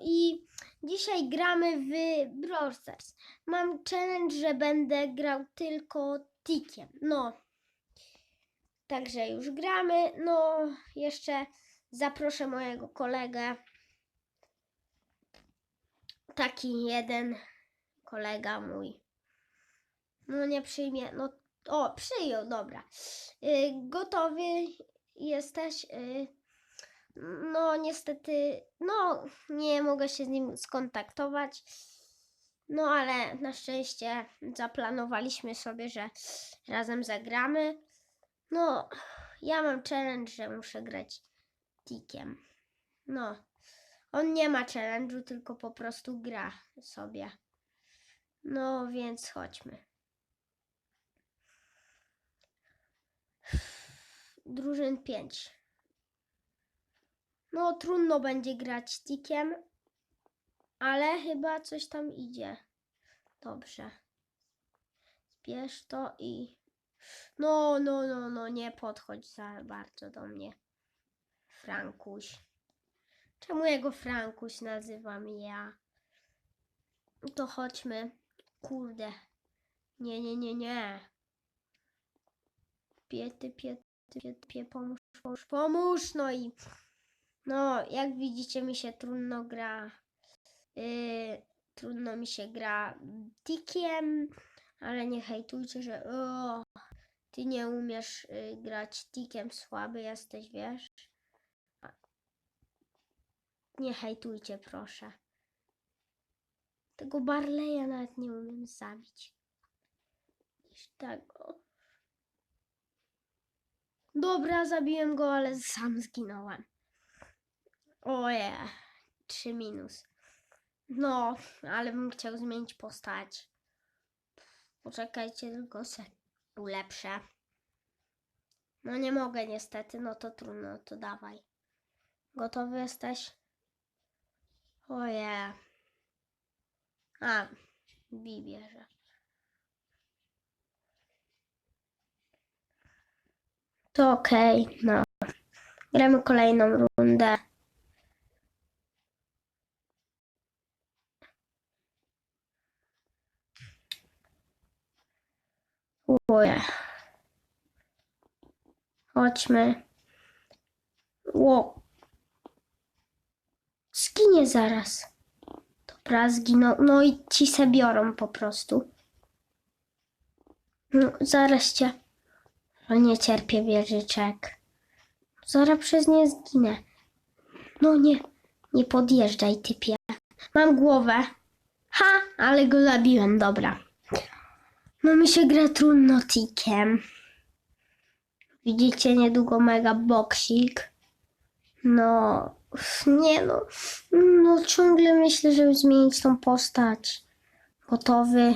i dzisiaj gramy w Brawl Stars. Mam challenge, że będę grał tylko tikiem. No. Także już gramy. No, jeszcze zaproszę mojego kolegę. Taki jeden kolega mój. No nie przyjmie. No, o, przyjął, dobra. Y, gotowy jesteś? Y, no, niestety, no, nie mogę się z nim skontaktować. No, ale na szczęście zaplanowaliśmy sobie, że razem zagramy. No, ja mam challenge, że muszę grać tikiem. No, on nie ma challenge'u, tylko po prostu gra sobie. No, więc chodźmy. Drużyn 5. No, trudno będzie grać tikiem, ale chyba coś tam idzie. Dobrze. Zbierz to i. No, no, no, no, nie podchodź za bardzo do mnie. Frankuś. Czemu jego Frankuś nazywam ja? To chodźmy. Kurde. Nie, nie, nie, nie. Piety, piety, piety, pie, pomóż, pomóż, pomóż. No i no, jak widzicie, mi się trudno gra. Yy, trudno mi się gra tikiem, ale nie hejtujcie, że o, ty nie umiesz y, grać tikiem, słaby jesteś, wiesz? Nie hejtujcie, proszę. Tego Barleya nawet nie umiem zabić. Niż tego. Dobra, zabiłem go, ale sam zginąłem. Oje, 3 minus. No, ale bym chciał zmienić postać. Poczekajcie, tylko se ulepszę. No nie mogę niestety, no to trudno, to dawaj. Gotowy jesteś? Oje. A, Bi bierze. To okej, no. Gramy kolejną rundę. Oje. Chodźmy. Ło. Zginie zaraz. Dobra, zginął. No i ci se biorą po prostu. No, zaraz cię. O, nie cierpię wieżyczek. Zaraz przez nie zginę. No nie, nie podjeżdżaj, typie. Mam głowę. Ha, ale go zabiłem, dobra. No mi się gra trudno tikiem. Widzicie niedługo mega boksik. No, nie no. No ciągle myślę, żeby zmienić tą postać. Gotowy.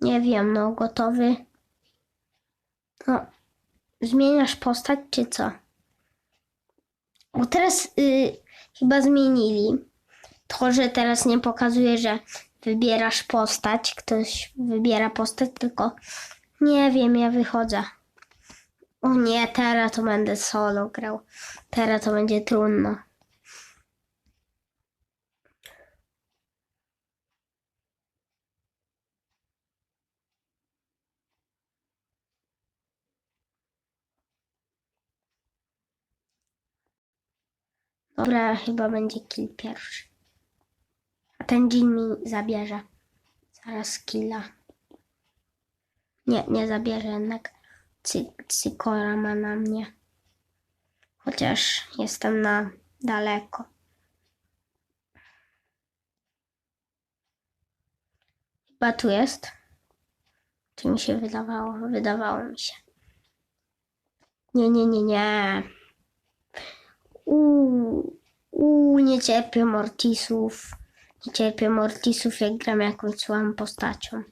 Nie wiem, no gotowy. No, zmieniasz postać czy co? Bo teraz y, chyba zmienili. To, że teraz nie pokazuje, że wybierasz postać, ktoś wybiera postać, tylko nie wiem, ja wychodzę. O nie, teraz to będę solo grał. Teraz to będzie trudno. Dobra, chyba będzie kill pierwszy. Ten dzień mi zabierze. Zaraz killa. Nie, nie zabierze jednak. Cy, cykora ma na mnie. Chociaż jestem na daleko. Chyba tu jest. Czy mi się wydawało? Wydawało mi się. Nie, nie, nie, nie. Uuu, uuu, nie cierpię Mortisów. Cierpię Mortisów, jak gram jakąś słabą postacią.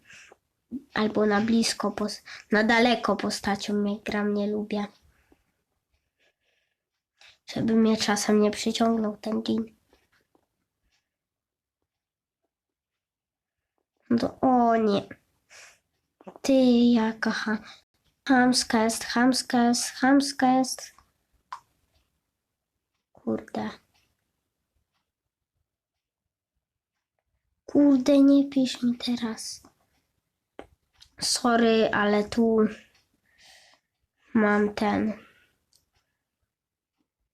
Albo na blisko, na daleko postacią, jak gram, nie lubię. Żeby mnie czasem nie przyciągnął ten dżin. No o nie. Ty, jaka ha- chamska jest, chamska jest, chamska jest. Kurde. Kurde, nie pisz mi teraz. Sorry, ale tu mam ten.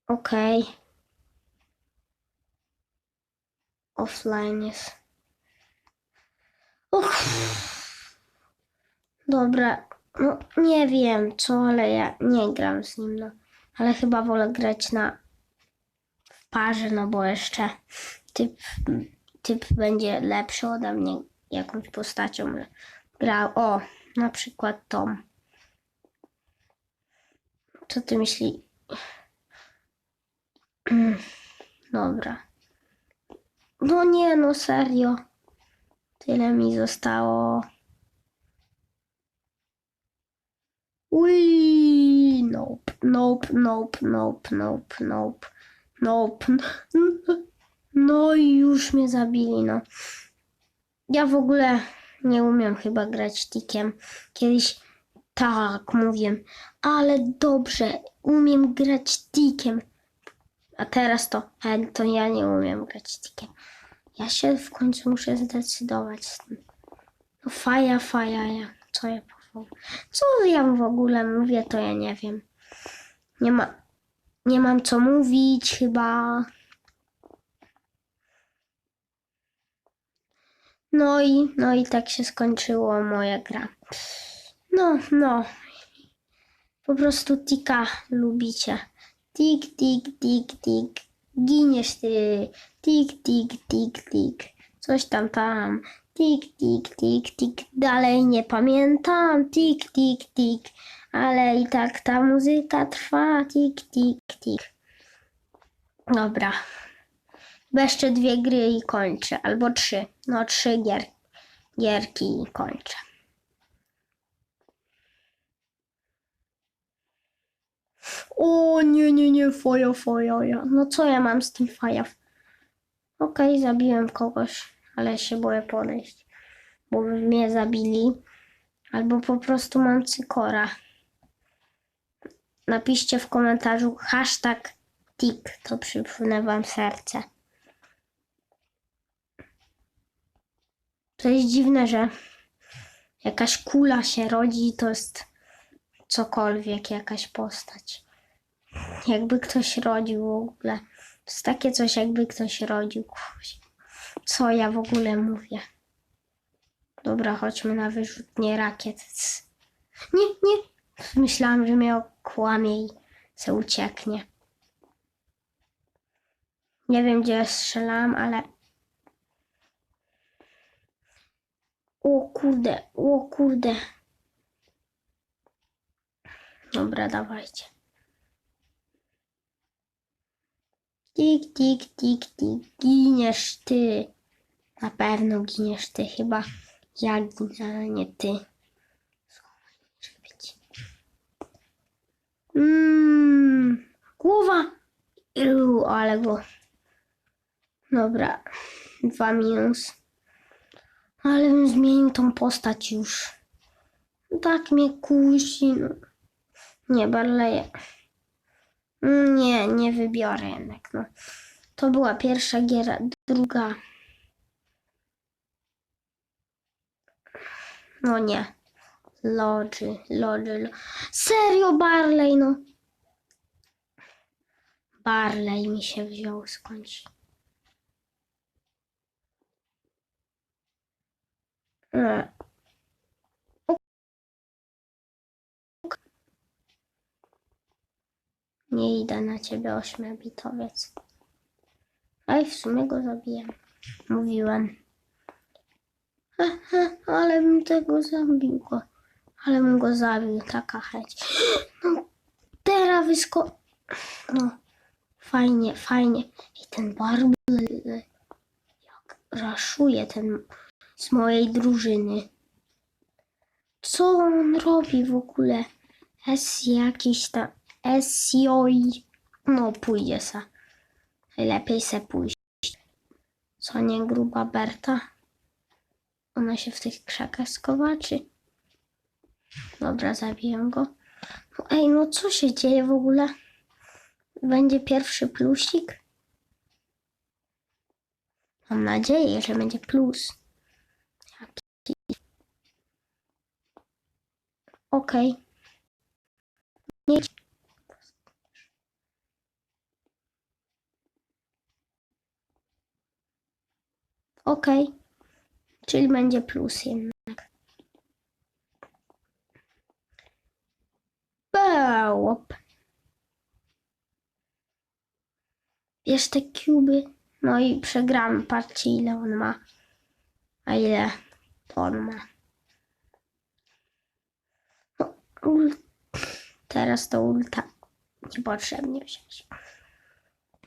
Okej. Offline jest. Uch. Dobra, no nie wiem co, ale ja nie gram z nim, no. Ale chyba wolę grać na w parze, no bo jeszcze typ, typ będzie lepszy ode mnie jakąś postacią grał. O, na przykład Tom. Co ty myśli? Dobra. No nie, no serio. Tyle mi zostało. Ui, nope, nope, nope, nope, nope, nope, nope. No i już mnie zabili, no. Ja w ogóle nie umiem chyba grać tikiem. Kiedyś tak mówię, ale dobrze, umiem grać tikiem. A teraz to, to ja nie umiem grać tikiem. Ja się w końcu muszę zdecydować. No faja, faja, ja. Co ja powiem? Co ja w ogóle mówię, to ja nie wiem. Nie ma, nie mam co mówić chyba. No i, no i tak się skończyło moja gra. No, no. Po prostu tika lubicie. Tik, tik, tik, tik. Giniesz ty. Tik, tik, tik, tik. Coś tam tam. Tik, tik, tik, tik. Dalej nie pamiętam. Tik, tik, tik. Ale i tak ta muzyka trwa. Tik, tik, tik. Dobra. Chyba Jeszcze dwie gry i kończę. Albo trzy. No trzy gier, gierki i kończę. O nie, nie, nie, faja, faja, ja. No co ja mam z tym faja? Okej, zabiłem kogoś, ale się boję podejść, bo by mnie zabili. Albo po prostu mam cykora. Napiszcie w komentarzu hashtag tik, to przypnę wam serce. To jest dziwne, że jakaś kula się rodzi i to jest cokolwiek, jakaś postać. Jakby ktoś rodził w ogóle. To jest takie coś, jakby ktoś rodził. Co ja w ogóle mówię? Dobra, chodźmy na wyrzutnię rakiet. Nie, nie. Myślałam, że mnie okłamie i se ucieknie. Nie wiem, gdzie strzelałam, ale... O kurde, o kurde. Dobra, dawajcie. Tik, tik, tik, tik. Giniesz ty. Na pewno giniesz ty. Chyba ja ginę, ale nie ty. Mmm. Głowa. Iu, ale go. Dobra. Dwa minus. Ale bym zmienił tą postać już. Tak mnie kusi. No. Nie, Barleje. Nie, nie wybiorę jednak. No. To była pierwsza giera, druga. No nie. Lodży, lodży, lo... Serio, Barley, no. Barley mi się wziął skądś. E. Nie idę na ciebie, ośmiobitowiec. Ej, w sumie go zabiłem. Mówiłem. Aha, ale bym tego zabił. Ale bym go zabił, taka chęć. No, teraz wysko... No, fajnie, fajnie. I ten barbel, jak raszuje ten z mojej drużyny. Co on robi w ogóle? S jakiś tam... SJOI. No, pójdzie se. Lepiej se pójść. Co nie gruba Berta? Ona się w tych krzakach skowaczy. Dobra, zabiję go. No, ej, no co się dzieje w ogóle? będzie pierwszy plusik. Mam nadzieję, że będzie plus. Okej. Nie. Okej. Czyli będzie plus jednak. Bełop. Bierz te kuby. No i przegramy. Patrzcie ile on ma. A ile on ma. No, ul... Teraz to ulta niepotrzebnie wziąć.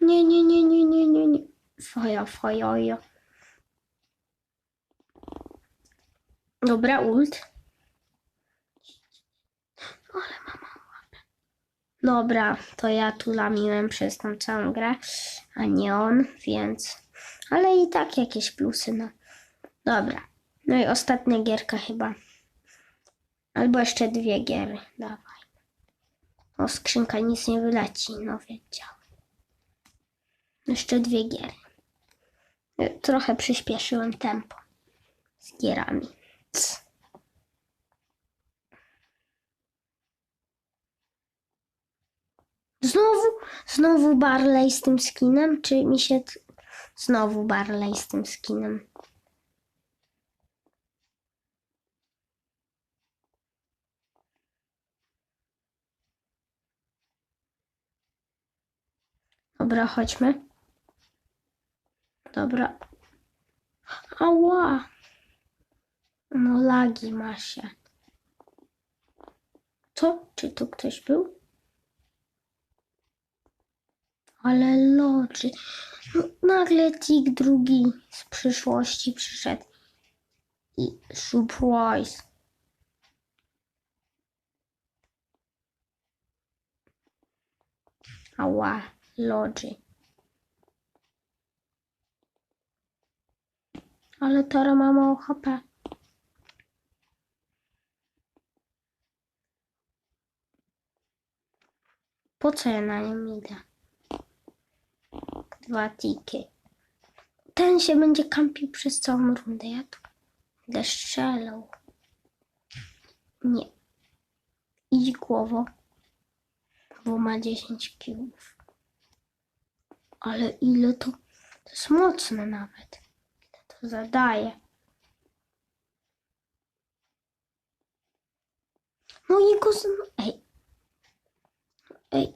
Nie, nie, nie, nie, nie, nie, nie. Fojo, fojojo. Dobra, ult. Ale mama. Dobra, to ja tu lamiłem przez tą całą grę, a nie on, więc... Ale i tak jakieś plusy, no. Dobra. No i ostatnia gierka chyba. Albo jeszcze dwie giery. Dawaj. O, skrzynka nic nie wyleci. No, wiedziałem. Jeszcze dwie giery. Trochę przyspieszyłem tempo z gierami. Znowu, znowu Barley z tym skinem? Czy mi się znowu Barley z tym skinem? Dobra, chodźmy. Dobra. Ała. No lagi ma się. Co? Czy tu ktoś był? Ale. No, nagle tik drugi z przyszłości przyszedł. I surprise. Ała, lodży. Ale Tara ma mało HP. Po co ja na nim idę? Dwa tiki. Ten się będzie kampił przez całą rundę. Ja tu będę. Nie. Idź głowo. Bo ma 10 kiłów. Ale ile to... To jest mocne nawet. Ile to zadaje. No i go... Ej. Ej.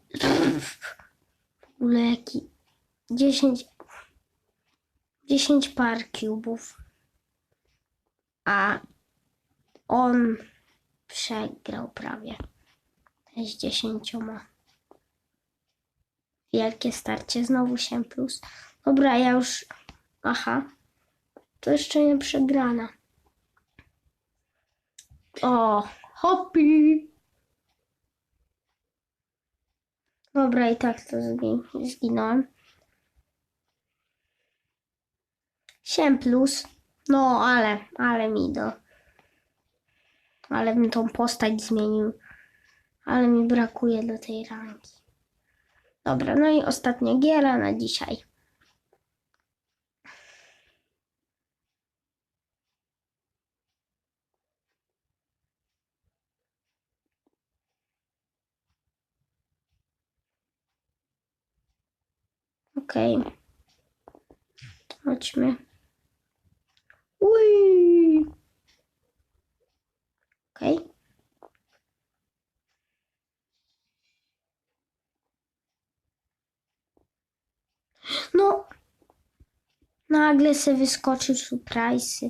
W ogóle jaki... 10... 10 par kubów. A on przegrał prawie. Z 10. Wielkie starcie, znowu 7 plus. Dobra, ja już. Aha. To jeszcze nie przegrana. O, hopi. Dobra, i tak to zgi- zginąłem. 7 plus. No, ale, ale mi do. Ale bym tą postać zmienił. Ale mi brakuje do tej ranki. Dobra, no i ostatnia giera na dzisiaj. Okej. Chodźmy. Ui. Okej. No. Nagle se wyskoczy surprise'y.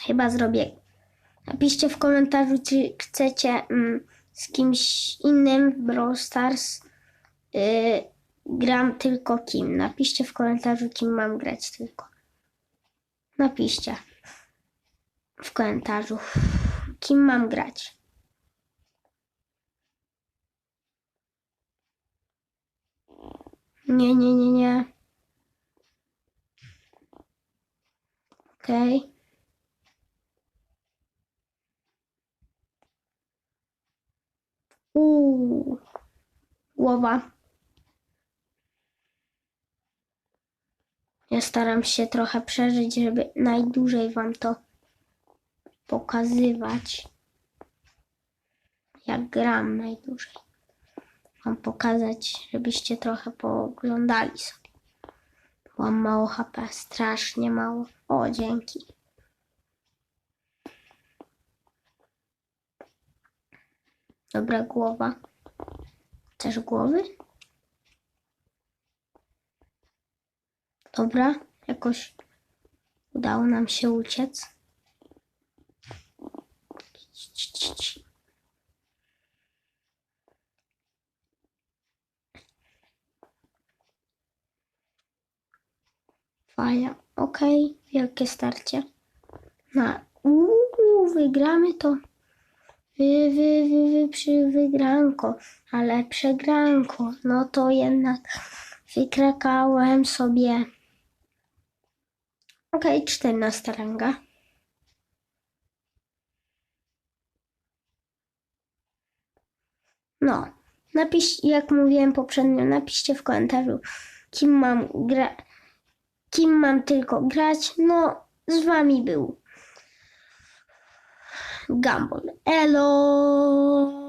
Chyba zrobię. Napiszcie w komentarzu, czy chcecie mm, z kimś innym w Brawl Stars. Yy, gram tylko kim. Napiszcie w komentarzu, kim mam grać tylko. Napiszcie w komentarzu, kim mam grać. Nie, nie, nie, nie. Okej. Uuu. głowa. Ja staram się trochę przeżyć, żeby najdłużej wam to pokazywać. Jak gram najdłużej. Wam pokazać, żebyście trochę pooglądali sobie. Mam mało HP, strasznie mało. O, dzięki. Dobra głowa. Też głowy? Dobra, jakoś udało nam się uciec. Faja, okej, wielkie starcie. Na, uuu, wygramy to. Wy, wy, wy, wy, przy wygranko, ale przegranko, no to jednak wykrakałem sobie. Okej, 14 ranga. No, napisz, jak mówiłem poprzednio, napiszcie w komentarzu, kim mam gra, kim mam tylko grać. No, z wami był Gumball. Elo!